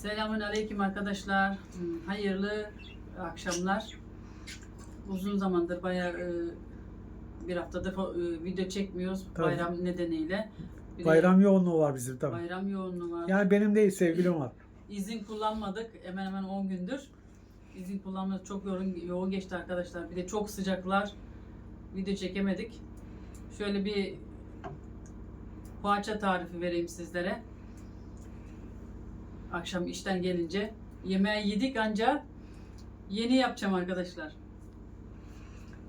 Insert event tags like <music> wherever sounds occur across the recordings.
Selamun Aleyküm arkadaşlar. Hmm, Hayırlı akşamlar. Uzun zamandır bayağı e, bir haftadır e, video çekmiyoruz Tabii. bayram nedeniyle. Bir Bayram yoğunluğu var bizim tabii. bayram yoğunluğu var. Yani benim değil sevgilim var. İzin kullanmadık hemen hemen 10 gündür. İzin kullanmadık çok yoğun, yoğun geçti arkadaşlar. Bir de çok sıcaklar. Video çekemedik. Şöyle bir poğaça tarifi vereyim sizlere. Akşam işten gelince yemeği yedik ancak yeni yapacağım arkadaşlar.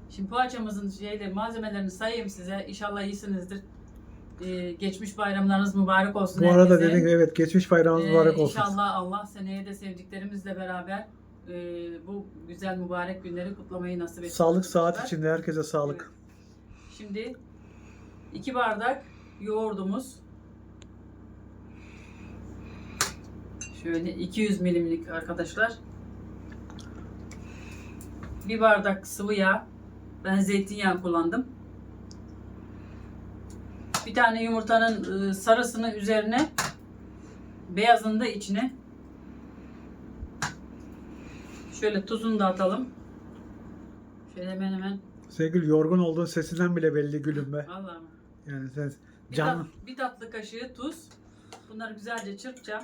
Şimdi poğaçamızın şeyle malzemelerini sayayım size. İnşallah iyisinizdir. Ee, geçmiş bayramlarınız mübarek olsun. Bu arada herkese. dediğim gibi evet geçmiş bayramınız Ee, mübarek olsun. İnşallah Allah seneye de sevdiklerimizle beraber e, bu güzel mübarek günleri kutlamayı nasip etsin. Sağlık saat içinde herkese sağlık. Şimdi iki bardak yoğurdumuz. Şöyle 200 milimlik arkadaşlar. Bir bardak sıvı yağ. Ben zeytinyağı kullandım. Bir tane yumurtanın e, sarısını üzerine beyazını da içine şöyle tuzunu da atalım. Şöyle hemen hemen Sevgili yorgun olduğun sesinden bile belli gülüm be. Allah'ım. Yani sen Bir, tat- bir tatlı kaşığı tuz. Bunları güzelce çırpacağım.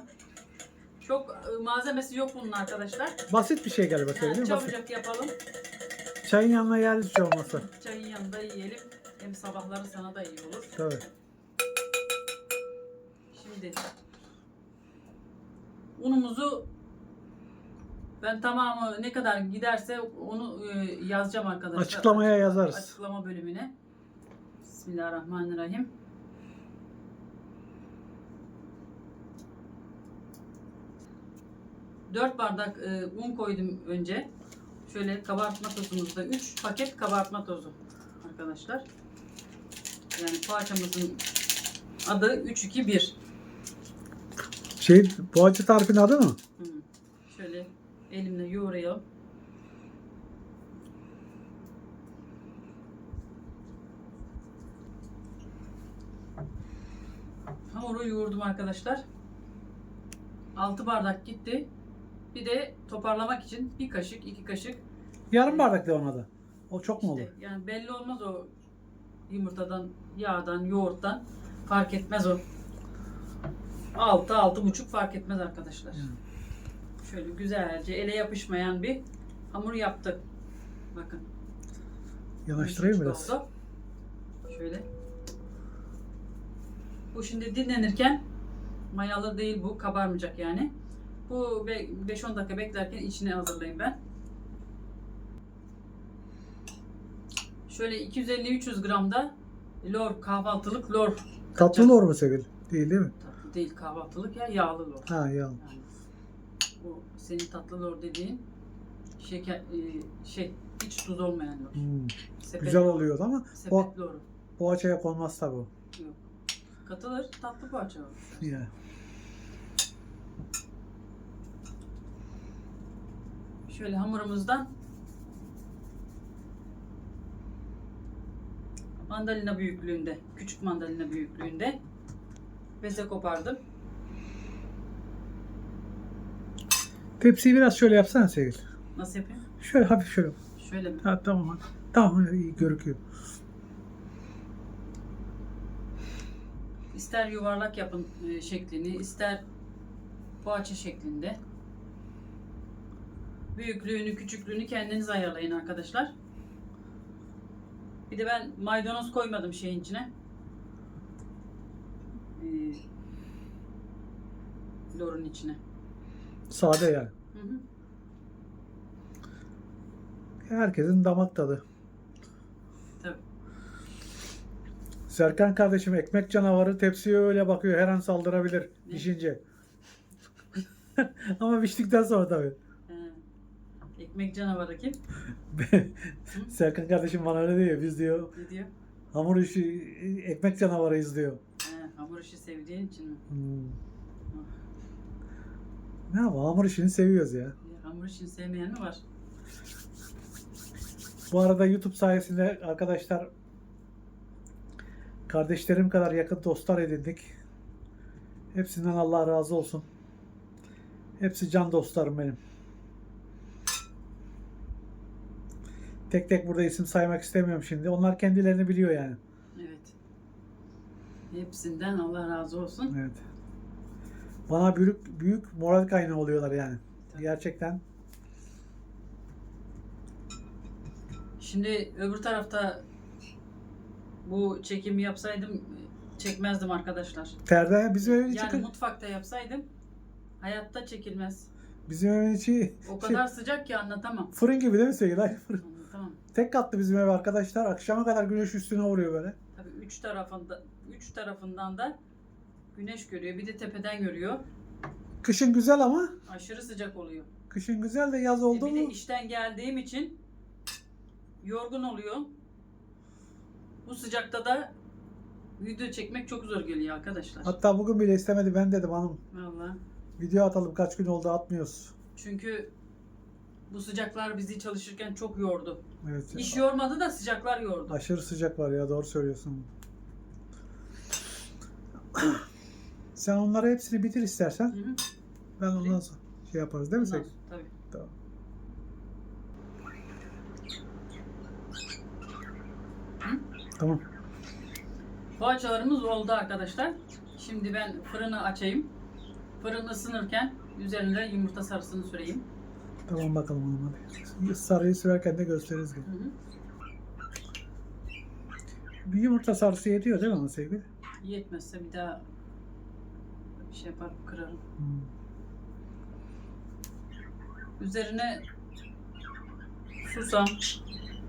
Çok e, malzemesi yok bunun arkadaşlar. Basit bir şey galiba Yani sevgilim. Basit. çabucak yapalım. Çayın yanına geldi hiç şey olmazsa. Çayın yanında yiyelim. Hem sabahları sana da iyi olur. Tabii. Şimdi unumuzu ben tamamı ne kadar giderse onu e, yazacağım arkadaşlar. Açıklamaya yazarız. Açıklama bölümüne. Bismillahirrahmanirrahim. Dört bardak e, un koydum önce. Şöyle kabartma tozumuzda 3 paket kabartma tozu arkadaşlar. Yani poğaçamızın adı 321. Şey poğaça tarifinin adı mı? Hı. Şöyle elimle yoğurayım. Hamuru yoğurdum arkadaşlar. 6 bardak gitti. Bir de toparlamak için bir kaşık, iki kaşık. Yarım bardak de ona da. O çok mu olur? İşte yani belli olmaz o yumurtadan, yağdan, yoğurttan fark etmez o. 6 altı buçuk fark etmez arkadaşlar. Hı. Şöyle güzelce ele yapışmayan bir hamur yaptık. Bakın. Yanaştırayım biraz. oldu. Şöyle. Bu şimdi dinlenirken mayalı değil bu kabarmayacak yani. Bu 5-10 dakika beklerken içine hazırlayayım ben. Şöyle 250-300 gram da lor kahvaltılık lor Tatlı lor mu sevgili? Değil değil mi? tatlı değil kahvaltılık ya yağlı lor. Ha ya. Yani bu senin tatlı lor dediğin şeker e, şey hiç tuz olmayan lor. Hmm, Sepet Güzel lor. oluyordu ama Sepet o loru. poğaçaya konmaz tabi o. Yok. Katılır tatlı parça olur. Ya. Şöyle hamurumuzdan mandalina büyüklüğünde, küçük mandalina büyüklüğünde beze kopardım. Tepsiyi biraz şöyle yapsana sevgili. Nasıl yapayım? Şöyle hafif şöyle. Şöyle mi? Ha, tamam. Tamam iyi görüküyor. İster yuvarlak yapın e, şeklini, ister poğaça şeklinde. Büyüklüğünü, küçüklüğünü kendiniz ayarlayın arkadaşlar. Bir de ben maydanoz koymadım şeyin içine. Ee, lorun içine. Sade yani. Hı hı. Herkesin damak tadı. Tabii. Serkan kardeşim ekmek canavarı tepsiye öyle bakıyor. Her an saldırabilir Ne? pişince. <laughs> Ama piştikten sonra tabii. Ekmek canavarı kim? <laughs> Serkan kardeşim bana öyle diyor. Biz diyor Ne diyor? hamur işi ekmek canavarıyız diyor. He, hamur işi sevdiğin için mi? Hmm. Ne yapalım hamur işini seviyoruz ya. Ya, hamur işini sevmeyen mi var? Bu arada YouTube sayesinde arkadaşlar kardeşlerim kadar yakın dostlar edindik. Hepsinden Allah razı olsun. Hepsi can dostlarım benim. Tek tek burada isim saymak istemiyorum şimdi. Onlar kendilerini biliyor yani. Evet. Hepsinden Allah razı olsun. Evet. Bana büyük büyük moral kaynağı oluyorlar yani. Tabii. Gerçekten. Şimdi öbür tarafta bu çekimi yapsaydım çekmezdim arkadaşlar. Perde bizim evin içi Yani mutfakta yapsaydım hayatta çekilmez. bizim evin içi O şey, kadar sıcak ki anlatamam. fırın gibi değil mi sevgili? Aynı fırın. Anlatamam. Tek katlı bizim ev arkadaşlar. Akşama kadar güneş üstüne vuruyor böyle. Tabii üç tarafında üç tarafından da güneş görüyor. Bir de tepeden görüyor. Kışın güzel ama Aşırı sıcak oluyor. kışın güzel de yaz E oldu bir de mu? işten geldiğim için yorgun oluyor. Bu sıcakta da video çekmek çok zor geliyor arkadaşlar. Hatta bugün bile istemedi ben dedim hanım. Vallahi. Video atalım kaç gün oldu atmıyoruz. Çünkü bu sıcaklar bizi çalışırken çok yordu. Evet. İş yormadı da sıcaklar yordu. Aşırı sıcak var ya doğru söylüyorsun. <coughs> Sen onları hepsini bitir istersen. Hı hı. Ben ondan sonra şey yaparız değil mi Ondan Tabii. Tamam. Tamam. Poğaçalarımız oldu arkadaşlar. Şimdi ben fırını açayım. Fırın ısınırken üzerine yumurta sarısını süreyim. Tamam bakalım hanım hadi. Sarıyı sürerken de gösteririz. Hı. Bir yumurta sarısı yetiyor değil mi ama sevgili? Yetmezse bir daha bir şey yapar kırarım. Hmm. Üzerine susam,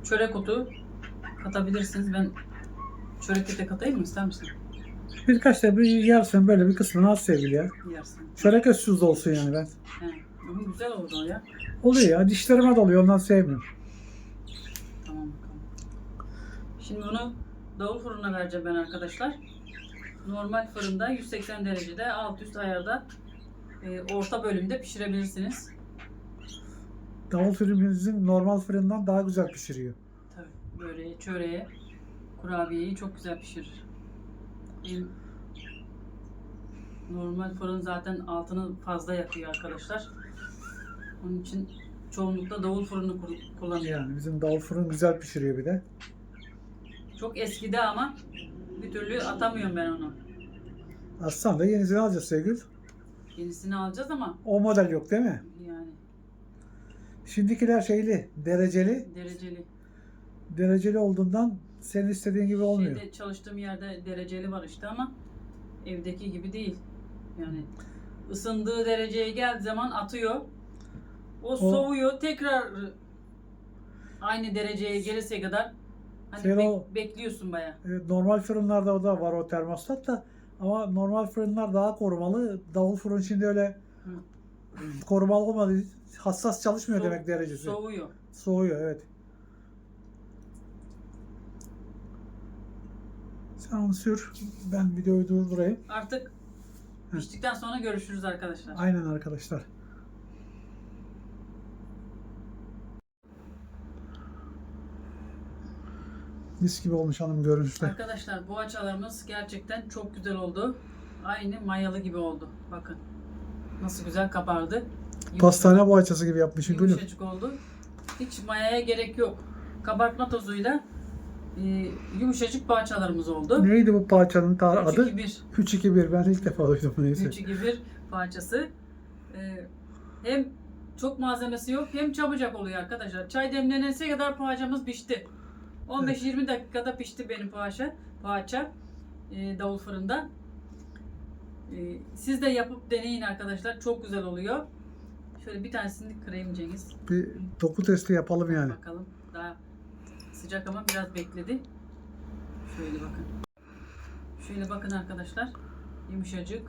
çörek otu katabilirsiniz. Ben çörek otu katayım mı ister misin? Birkaç da bir yarısını böyle bir kısmını az sevgili ya. Yersin. Şöyle közsüz de olsun yani ben. He. Hı, güzel oldu o ya. Oluyor ya dişlerime doluyor ondan sevmiyorum. Tamam bakalım. Şimdi bunu davul fırına vereceğim ben arkadaşlar. Normal fırında 180 derecede alt üst ayarda e, orta bölümde pişirebilirsiniz. Davul fırınımızın normal fırından daha güzel pişiriyor. Tabii böyle çöreği, kurabiyeyi çok güzel pişirir. Normal fırın zaten altını fazla yakıyor arkadaşlar. Onun için çoğunlukla davul fırını kur- kullanıyorum. Yani bizim davul fırın güzel pişiriyor bir de. Çok eskidi ama bir türlü atamıyorum ben onu. Aslan da yenisini alacağız sevgili. Yenisini alacağız ama O model yok değil mi? yani Şimdikiler şeyli, dereceli. dereceli. Dereceli olduğundan senin istediğin gibi olmuyor. Şeyde çalıştığım yerde dereceli var işte ama evdeki gibi değil. Yani ısındığı dereceye geldiği zaman atıyor. O, soğuyor tekrar aynı dereceye gelirse kadar hani Şey bek- o- bekliyorsun baya. Evet, normal fırınlarda o da var o termostat da ama normal fırınlar daha korumalı. Davul fırın şimdi öyle korumalı olmadı. Hassas çalışmıyor demek derecesi. Soğuyor. Soğuyor evet. Sen onu sür. Ben videoyu durdurayım. Artık piştikten sonra görüşürüz arkadaşlar. Aynen arkadaşlar. Mis gibi olmuş hanım görünüşte. Arkadaşlar poğaçalarımız gerçekten çok güzel oldu. Aynı mayalı gibi oldu. Bakın. Nasıl güzel kabardı. Pastane boğaçası gibi yapmışsın gülüm. Yumuşacık oldu. Hiç mayaya gerek yok. Kabartma tozuyla e, yumuşacık poğaçalarımız oldu. Neydi bu parçanın ta- adı? 3-2-1. 3-2-1 ben ilk defa duydum neyse. 3-2-1 parçası. E, hem çok malzemesi yok hem çabucak oluyor arkadaşlar. Çay demlenene kadar poğaçamız pişti. 15-20 dakikada pişti benim poğaça. Poğaça e, davul fırında. E, siz de yapıp deneyin arkadaşlar. Çok güzel oluyor. Şöyle bir tanesini kırayım Cengiz. Bir doku testi yapalım yani. Bakalım. Daha sıcak ama biraz bekledi. Şöyle bakın. Şöyle bakın arkadaşlar. Yumuşacık.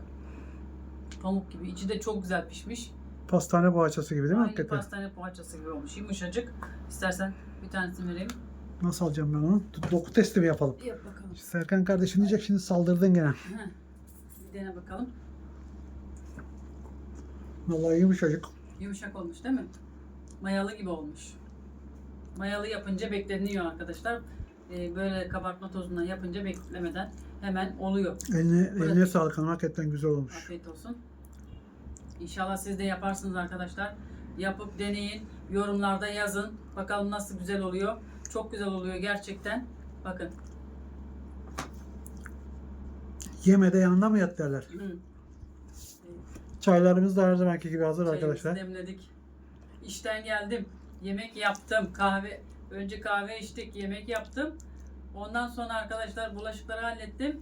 Pamuk gibi. İçi de çok güzel pişmiş. Pastane boğaçası gibi değil mi Aynı hakikaten? pastane poğaçası gibi olmuş. Yumuşacık. İstersen bir tanesini vereyim. Nasıl alacağım ben onu? Doku testi mi yapalım? Yap bakalım. Serkan kardeşim diyecek şimdi saldırdın gene. Heh. Bir dene bakalım. Vallahi yumuşacık. Yumuşak olmuş değil mi? Mayalı gibi olmuş. Mayalı yapınca bekleniyor arkadaşlar. Ee, böyle kabartma tozundan yapınca beklemeden hemen oluyor. Eline, Bırak. eline sağlık hanım hakikaten güzel olmuş. Afiyet olsun. İnşallah siz de yaparsınız arkadaşlar. Yapıp deneyin. Yorumlarda yazın. Bakalım nasıl güzel oluyor. Çok güzel oluyor gerçekten. Bakın. Yemede yanında mı yat derler. Hı. Çaylarımız da her zamanki gibi hazır Çayımızı arkadaşlar. demledik. İşten geldim. Yemek yaptım. Kahve önce kahve içtik, yemek yaptım. Ondan sonra arkadaşlar bulaşıkları hallettim.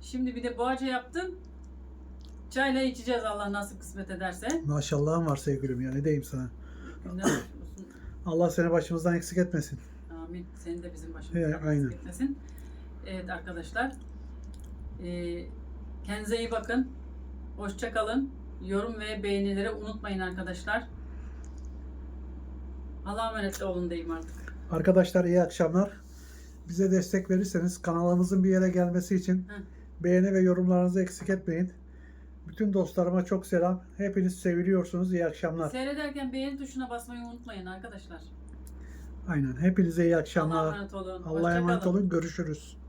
Şimdi bir de boğaça yaptım. Çayla içeceğiz Allah nasip kısmet ederse. Maşallahın var sevgilim ya ne diyeyim sana. Allah seni başımızdan eksik etmesin. Amin. Seni de bizim başımızdan He, aynen. etmesin. Evet arkadaşlar. Ee, kendinize iyi bakın. Hoşça kalın. Yorum ve beğenileri unutmayın arkadaşlar. Allah'a emanet olun diyeyim artık. Arkadaşlar iyi akşamlar. Bize destek verirseniz kanalımızın bir yere gelmesi için Hı. beğeni ve yorumlarınızı eksik etmeyin. Bütün dostlarıma çok selam. Hepiniz seviliyorsunuz. İyi akşamlar. Seyrederken beğeni tuşuna basmayı unutmayın arkadaşlar. Aynen. Hepinize iyi Allah'a akşamlar. emanet olun. Allah'a emanet olun. Görüşürüz.